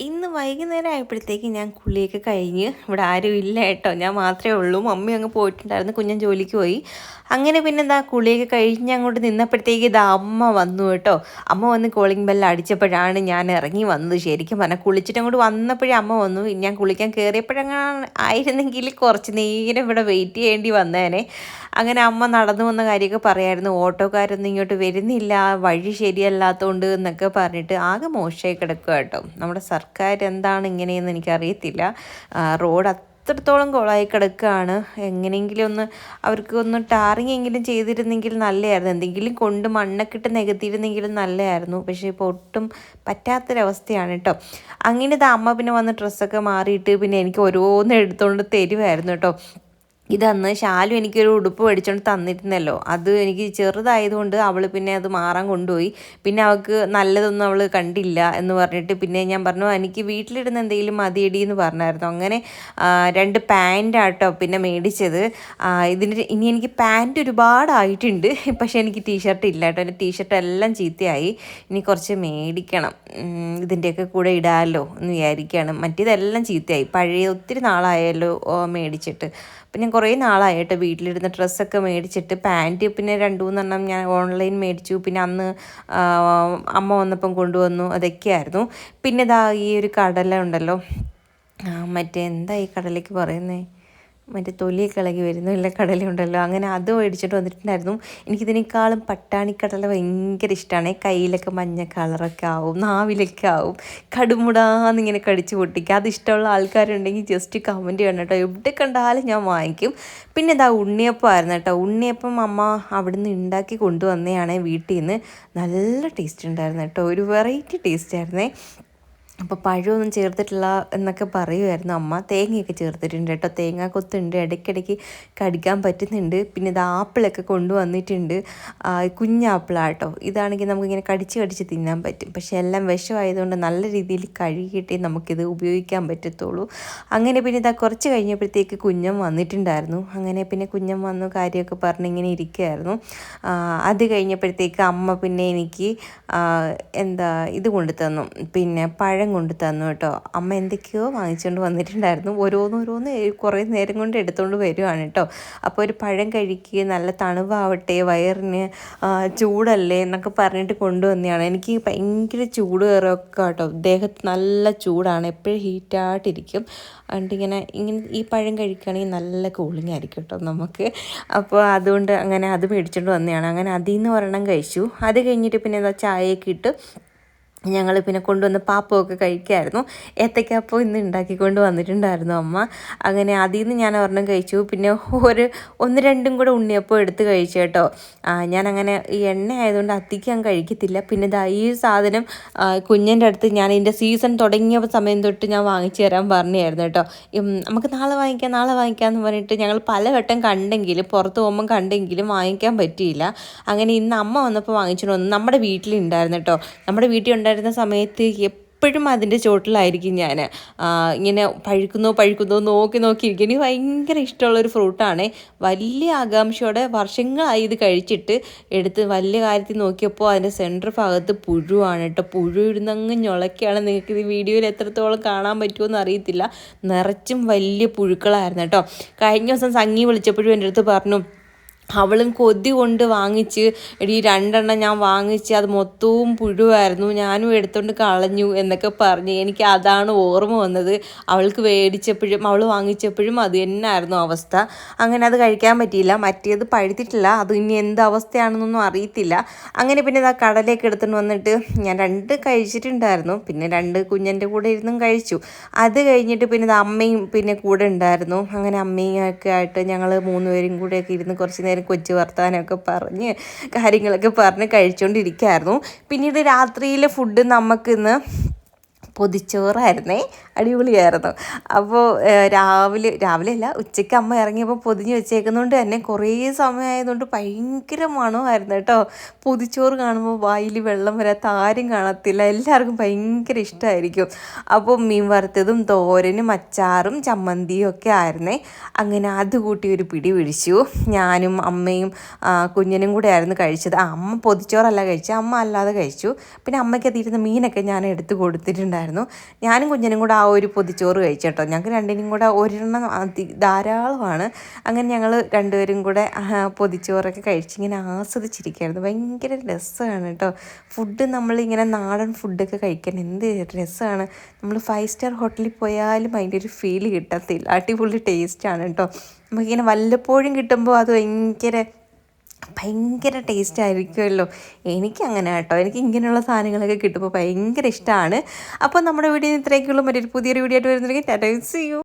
ഇന്ന് വൈകുന്നേരം ആയപ്പോഴത്തേക്ക് ഞാൻ കുളിയൊക്കെ കഴിഞ്ഞ് ഇവിടെ ആരും ഇല്ല കേട്ടോ. ഞാൻ മാത്രമേ ഉള്ളൂ. മമ്മി അങ്ങ് പോയിട്ടുണ്ടായിരുന്നു. കുഞ്ഞൻ ജോലിക്ക് പോയി. അങ്ങനെ പിന്നെ എന്താ കുളിയൊക്കെ കഴിഞ്ഞ് അങ്ങോട്ട് നിന്നപ്പോഴത്തേക്ക് ഇതാ അമ്മ വന്നു കേട്ടോ. അമ്മ വന്ന് കോളിംഗ് ബെല്ല് അടിച്ചപ്പോഴാണ് ഞാൻ ഇറങ്ങി വന്നത്. ശരിക്കും പറഞ്ഞാൽ കുളിച്ചിട്ട് അങ്ങോട്ട് വന്നപ്പോഴേ അമ്മ വന്നു. ഞാൻ കുളിക്കാൻ കയറിയപ്പോഴങ്ങനെ ആയിരുന്നെങ്കിൽ കുറച്ച് നേരം ഇവിടെ വെയിറ്റ് ചെയ്യേണ്ടി വന്നേനെ. അങ്ങനെ അമ്മ നടന്നു വന്ന കാര്യമൊക്കെ പറയായിരുന്നു. ഓട്ടോക്കാരൊന്നും ഇങ്ങോട്ട് വരുന്നില്ല. വഴി ശരിയല്ലാത്തതുകൊണ്ട് എന്നൊക്കെ പറഞ്ഞിട്ട് ആകെ മോശമായി കിടക്കുക കേട്ടോ. നമ്മുടെ സർക്കാർ എന്താണ് ഇങ്ങനെയെന്ന് എനിക്കറിയത്തില്ല റോഡ് അത്രത്തോളം കുളമായി കിടക്കുകയാണ്. എങ്ങനെയെങ്കിലും ഒന്ന് അവർക്ക് ഒന്ന് ടാറിങ് എങ്കിലും ചെയ്തിരുന്നെങ്കിൽ നല്ലതായിരുന്നു എന്തെങ്കിലും കൊണ്ട് മണ്ണൊക്കെ ഇട്ട് നികത്തിയിരുന്നെങ്കിലും നല്ലതായിരുന്നു പക്ഷേ ഇപ്പോൾ ഒട്ടും പറ്റാത്തൊരവസ്ഥയാണ് കേട്ടോ. അങ്ങനെ ഇത് അമ്മ പിന്നെ വന്ന് ഡ്രസ്സൊക്കെ മാറിയിട്ട് പിന്നെ എനിക്ക് ഓരോന്ന് എടുത്തുകൊണ്ട് തരുമായിരുന്നു കേട്ടോ. ഇതന്ന് ശാലു എനിക്കൊരു ഉടുപ്പ് മേടിച്ചുകൊണ്ട് തന്നിരുന്നല്ലോ. അത് എനിക്ക് ചെറുതായതുകൊണ്ട് അവൾ പിന്നെ അത് മാറാൻ കൊണ്ടുപോയി. പിന്നെ അവൾക്ക് നല്ലതൊന്നും അവൾ കണ്ടില്ല എന്ന് പറഞ്ഞിട്ട് പിന്നെ ഞാൻ പറഞ്ഞു എനിക്ക് വീട്ടിലിടുന്ന എന്തെങ്കിലും മതിയടി എന്ന് പറഞ്ഞായിരുന്നു. അങ്ങനെ രണ്ട് പാന്റാട്ടോ പിന്നെ മേടിച്ചത്. ഇതിന് ഇനി എനിക്ക് പാന്റ് ഒരുപാടായിട്ടുണ്ട്. പക്ഷേ എനിക്ക് ടീഷർട്ട് ഇല്ല കേട്ടോ. എന്റെ ടീഷർട്ട് എല്ലാം ചീത്തയായി. ഇനി കുറച്ച് മേടിക്കണം. ഇതിന്റെയൊക്കെ കൂടെ ഇടാമല്ലോ എന്ന് വിചാരിക്കുകയാണ് മറ്റേതെല്ലാം ചീത്തയായി. പഴയ ഒത്തിരി നാളായല്ലോ മേടിച്ചിട്ട്. പിന്നെ കുറേ നാളായിട്ട് വീട്ടിലിരുന്ന് ഡ്രസ്സൊക്കെ മേടിച്ചിട്ട് പാന്റ് പിന്നെ രണ്ടു മൂന്നെണ്ണം ഞാൻ ഓൺലൈൻ മേടിച്ചു. പിന്നെ അന്ന് അമ്മ വന്നപ്പം കൊണ്ടുവന്നു. അതൊക്കെയായിരുന്നു. പിന്നെ ഇതാ ഈ ഒരു കടല ഉണ്ടല്ലോ. മറ്റേ എന്താ ഈ കടലയ്ക്ക് പറയുന്നത് മറ്റേ തൊലിയൊക്കെ ഇളകി വരുന്നു ഇല്ല കടലുണ്ടല്ലോ അങ്ങനെ അത് മേടിച്ചിട്ട് വന്നിട്ടുണ്ടായിരുന്നു. എനിക്കിതിനേക്കാളും പട്ടാണിക്കടല ഭയങ്കര ഇഷ്ടമാണ് കയ്യിലൊക്കെ മഞ്ഞ കളറൊക്കെ ആവും നാവിലൊക്കെ ആവും. കടുമുടാന്നിങ്ങനെ കടിച്ചു പൊട്ടിക്കുക. അത് ഇഷ്ടമുള്ള ആൾക്കാരുണ്ടെങ്കിൽ ജസ്റ്റ് കമന്റ് ചെയ്യണം കേട്ടോ. എവിടെ കണ്ടാലും ഞാൻ വാങ്ങിക്കും. പിന്നെ ഇതാ ഉണ്ണിയപ്പമായിരുന്നു കേട്ടോ. ഉണ്ണിയപ്പം അമ്മ അവിടുന്ന് ഉണ്ടാക്കി കൊണ്ടുവന്നതാണ് വീട്ടിൽ നിന്ന് നല്ല ടേസ്റ്റ് ഉണ്ടായിരുന്നു കേട്ടോ. ഒരു വെറൈറ്റി ടേസ്റ്റ് ആയിരുന്നേ. അപ്പോൾ പഴമൊന്നും ചേർത്തിട്ടില്ല എന്നൊക്കെ പറയുമായിരുന്നു അമ്മ തേങ്ങയൊക്കെ ചേർത്തിട്ടുണ്ട് കേട്ടോ. തേങ്ങ കൊത്തുണ്ട് ഇടയ്ക്കിടയ്ക്ക് കടിക്കാൻ പറ്റുന്നുണ്ട്. പിന്നെ ഇത് ആപ്പിളൊക്കെ കൊണ്ടുവന്നിട്ടുണ്ട്. കുഞ്ഞാപ്പിളാട്ടോ ഇതാണെങ്കിൽ നമുക്കിങ്ങനെ കടിച്ച് കടിച്ച് തിന്നാൻ പറ്റും. പക്ഷേ എല്ലാം വിഷമായതുകൊണ്ട് നല്ല രീതിയിൽ കഴുകിയിട്ടേ നമുക്കിത് ഉപയോഗിക്കാൻ പറ്റത്തുള്ളൂ. അങ്ങനെ പിന്നെ ഇതാ കുറച്ച് കഴിഞ്ഞപ്പോഴത്തേക്ക് കുഞ്ഞം വന്നിട്ടുണ്ടായിരുന്നു. അങ്ങനെ പിന്നെ കുഞ്ഞം വന്നു കാര്യമൊക്കെ പറഞ്ഞ് ഇങ്ങനെ ഇരിക്കുകയായിരുന്നു അത് കഴിഞ്ഞപ്പോഴത്തേക്ക് അമ്മ പിന്നെ എനിക്ക് എന്താ ഇത് കൊണ്ടു തന്നു പിന്നെ പഴം പഴം കൊണ്ട് തന്നു കേട്ടോ. അമ്മ എന്തൊക്കെയോ വാങ്ങിച്ചുകൊണ്ട് വന്നിട്ടുണ്ടായിരുന്നു. ഓരോന്നോരോന്ന് കുറേ നേരം കൊണ്ട് എടുത്തുകൊണ്ട് വരുവാണ് കേട്ടോ. അപ്പോൾ ഒരു പഴം കഴിക്കുക നല്ല തണുവാവട്ടെ വയറിന് ചൂടല്ലേ എന്നൊക്കെ പറഞ്ഞിട്ട് കൊണ്ടുവന്നെയാണ് എനിക്ക് ഭയങ്കര ചൂട് കയറൊക്കെ കേട്ടോ. ദേഹത്ത് നല്ല ചൂടാണ്. എപ്പോഴും ഹീറ്റായിട്ടിരിക്കും അതുകൊണ്ട് ഇങ്ങനെ ഇങ്ങനെ ഈ പഴം കഴിക്കുകയാണെങ്കിൽ നല്ല കൂളിംഗ് ആയിരിക്കും കേട്ടോ നമുക്ക്. അപ്പോൾ അതുകൊണ്ട് അങ്ങനെ അത് മേടിച്ചുകൊണ്ട് വന്നതാണ്. അങ്ങനെ അതിൽ നിന്ന് ഒരെണ്ണം കഴിച്ചു. അത് കഴിഞ്ഞിട്ട് പിന്നെ എന്താ ചായയൊക്കെ ഇട്ട് ഞങ്ങൾ പിന്നെ കൊണ്ടുവന്ന് പാപ്പമൊക്കെ കഴിക്കുമായിരുന്നു ഏത്തയ്ക്കാപ്പം ഇന്ന് ഉണ്ടാക്കിക്കൊണ്ട് വന്നിട്ടുണ്ടായിരുന്നു അമ്മ. അങ്ങനെ അതിൽ നിന്ന് ഞാൻ ഒരെണ്ണം കഴിച്ചു. പിന്നെ ഒരു ഒന്ന് രണ്ടും കൂടെ ഉണ്ണിയപ്പം എടുത്ത് കഴിച്ചു കേട്ടോ. ഞാനങ്ങനെ ഈ എണ്ണ ആയതുകൊണ്ട് അത്തിക്ക് ഞാൻ കഴിക്കത്തില്ല. പിന്നെ ഇതാ ഈ സാധനം കുഞ്ഞിന്റെ അടുത്ത് ഞാൻ ഇതിന്റെ സീസൺ തുടങ്ങിയ സമയം തൊട്ട് ഞാൻ വാങ്ങിച്ചു തരാൻ പറഞ്ഞായിരുന്നു കേട്ടോ. നമുക്ക് നാളെ വാങ്ങിക്കാം നാളെ വാങ്ങിക്കാം എന്ന് പറഞ്ഞിട്ട് ഞങ്ങൾ പലവട്ടം കണ്ടെങ്കിലും പുറത്ത് പോകുമ്പം കണ്ടെങ്കിലും വാങ്ങിക്കാൻ പറ്റിയില്ല. അങ്ങനെ ഇന്ന് അമ്മ വന്നപ്പോൾ വാങ്ങിച്ചിട്ട് വന്നു നമ്മുടെ വീട്ടിലുണ്ടായിരുന്നു കേട്ടോ. നമ്മുടെ വീട്ടിൽ ഉണ്ടായിരുന്ന സമയത്ത് എപ്പോഴും അതിന്റെ ചോട്ടിലായിരിക്കും ഞാൻ. ഇങ്ങനെ പഴുക്കുന്നോ പഴുക്കുന്നോ നോക്കി നോക്കി ഇരിക്കും. എനിക്ക് ഭയങ്കര ഇഷ്ടമുള്ളൊരു ഫ്രൂട്ടാണ്. വലിയ ആകാംക്ഷയോടെ വർഷങ്ങളായി ഇത് കഴിച്ചിട്ട് എടുത്ത് വലിയ കാര്യത്തിൽ നോക്കിയപ്പോൾ അതിന്റെ സെന്റർ ഭാഗത്ത് പുഴുവാണ് കേട്ടോ. പുഴു ഇരുന്നങ്ങ് ഞൊളക്കുകയാണ് നിങ്ങൾക്ക് ഈ വീഡിയോയിൽ എത്രത്തോളം കാണാൻ പറ്റുമോ അറിയത്തില്ല. നിറച്ചും വലിയ പുഴുക്കളായിരുന്നു കേട്ടോ. കഴിഞ്ഞ ദിവസം സംഗീ വിളിച്ചപ്പോഴും എന്റെ അടുത്ത് പറഞ്ഞു അവളും കൊതി കൊണ്ട് വാങ്ങിച്ച് എടി രണ്ടെണ്ണം ഞാൻ വാങ്ങിച്ച് അത് മൊത്തവും പുഴുവായിരുന്നു ഞാനും എടുത്തുകൊണ്ട് കളഞ്ഞു എന്നൊക്കെ പറഞ്ഞ് എനിക്ക് അതാണ് ഓർമ്മ വന്നത്. അവൾക്ക് മേടിച്ചപ്പോഴും അവൾ വാങ്ങിച്ചപ്പോഴും അത് തന്നെയായിരുന്നു അവസ്ഥ. അങ്ങനെ അത് കഴിക്കാൻ പറ്റിയില്ല. മറ്റേത് പഴുത്തിട്ടില്ല. അത് ഇനി എന്ത് അവസ്ഥയാണെന്നൊന്നും അറിയത്തില്ല. അങ്ങനെ പിന്നെ ഇതാ കടലേക്ക് എടുത്തുകൊണ്ട് വന്നിട്ട് ഞാൻ രണ്ട് കഴിച്ചിട്ടുണ്ടായിരുന്നു. പിന്നെ രണ്ട് കുഞ്ഞന്റെ കൂടെ ഇരുന്നും കഴിച്ചു. അത് കഴിഞ്ഞിട്ട് പിന്നെ അമ്മയും പിന്നെ കൂടെ ഉണ്ടായിരുന്നു. അങ്ങനെ അമ്മയും ഒക്കെ ആയിട്ട് ഞങ്ങൾ മൂന്നുപേരും കൂടെയൊക്കെ ഇരുന്ന് കുറച്ച് നേരം നേരം കൊച്ചു വർത്താനമൊക്കെ പറഞ്ഞ് കാര്യങ്ങളൊക്കെ പറഞ്ഞ് കഴിച്ചുകൊണ്ടിരിക്കുകയായിരുന്നു പിന്നീട് രാത്രിയിലെ ഫുഡ് നമുക്കിന്ന് പൊതിച്ചോറായിരുന്നേ. അടിപൊളിയായിരുന്നു. അപ്പോൾ രാവിലെ രാവിലെ അല്ല ഉച്ചയ്ക്ക് അമ്മ ഇറങ്ങിയപ്പോൾ പൊതിഞ്ഞ് വെച്ചേക്കുന്നതുകൊണ്ട് തന്നെ കുറേ സമയമായതുകൊണ്ട് ഭയങ്കര മണമായിരുന്നു കേട്ടോ. പൊതിച്ചോറ് കാണുമ്പോൾ വായിൽ വെള്ളം വരാത്ത ആരും കാണത്തില്ല. എല്ലാവർക്കും ഭയങ്കര ഇഷ്ടമായിരിക്കും അപ്പോൾ മീൻ വറുത്തതും തോരനും അച്ചാറും ചമ്മന്തിയും ഒക്കെ ആയിരുന്നേ. അങ്ങനെ അത് കൂട്ടി ഒരു പിടി പിടിച്ചു. ഞാനും അമ്മയും കുഞ്ഞിനും കൂടെ ആയിരുന്നു കഴിച്ചത്. അമ്മ പൊതിച്ചോറല്ല കഴിച്ചത്. അമ്മ അല്ലാതെ കഴിച്ചു. പിന്നെ അമ്മയ്ക്ക് അതിരുന്ന മീനൊക്കെ ഞാൻ എടുത്തു കൊടുത്തിട്ടുണ്ടായിരുന്നു. ഉണ്ടായിരുന്നു. ഞാനും കുഞ്ഞിനും കൂടെ ആ ഒരു പൊതിച്ചോറ് കഴിച്ചു കേട്ടോ ഞങ്ങൾക്ക് രണ്ടിനും കൂടെ ഒരെണ്ണം അതി ധാരാളമാണ്. അങ്ങനെ ഞങ്ങൾ രണ്ടുപേരും കൂടെ പൊതിച്ചോറൊക്കെ കഴിച്ചിങ്ങനെ ആസ്വദിച്ചിരിക്കുകയായിരുന്നു. ഭയങ്കര രസമാണ് കേട്ടോ. ഫുഡ് നമ്മളിങ്ങനെ നാടൻ ഫുഡൊക്കെ കഴിക്കാൻ എന്ത് രസമാണ്. നമ്മൾ ഫൈവ് സ്റ്റാർ ഹോട്ടലിൽ പോയാലും അതിന്റെ ഒരു ഫീൽ കിട്ടത്തില്ല. അടിപൊളി ടേസ്റ്റാണ് കേട്ടോ. നമുക്കിങ്ങനെ വല്ലപ്പോഴും കിട്ടുമ്പോൾ അത് ഭയങ്കര ഭയങ്കര ടേസ്റ്റ് ആയിരിക്കുമല്ലോ. എനിക്കങ്ങനെ കേട്ടോ എനിക്ക് ഇങ്ങനെയുള്ള സാധനങ്ങളൊക്കെ കിട്ടുമ്പോൾ ഭയങ്കര ഇഷ്ടമാണ് അപ്പോൾ നമ്മുടെ വീഡിയോ ഇത്രയൊക്കെയുള്ള. മറ്റൊരു പുതിയൊരു വീഡിയോ ആയിട്ട് വരുന്നുണ്ടെങ്കിൽ ടാറ്റ സി യു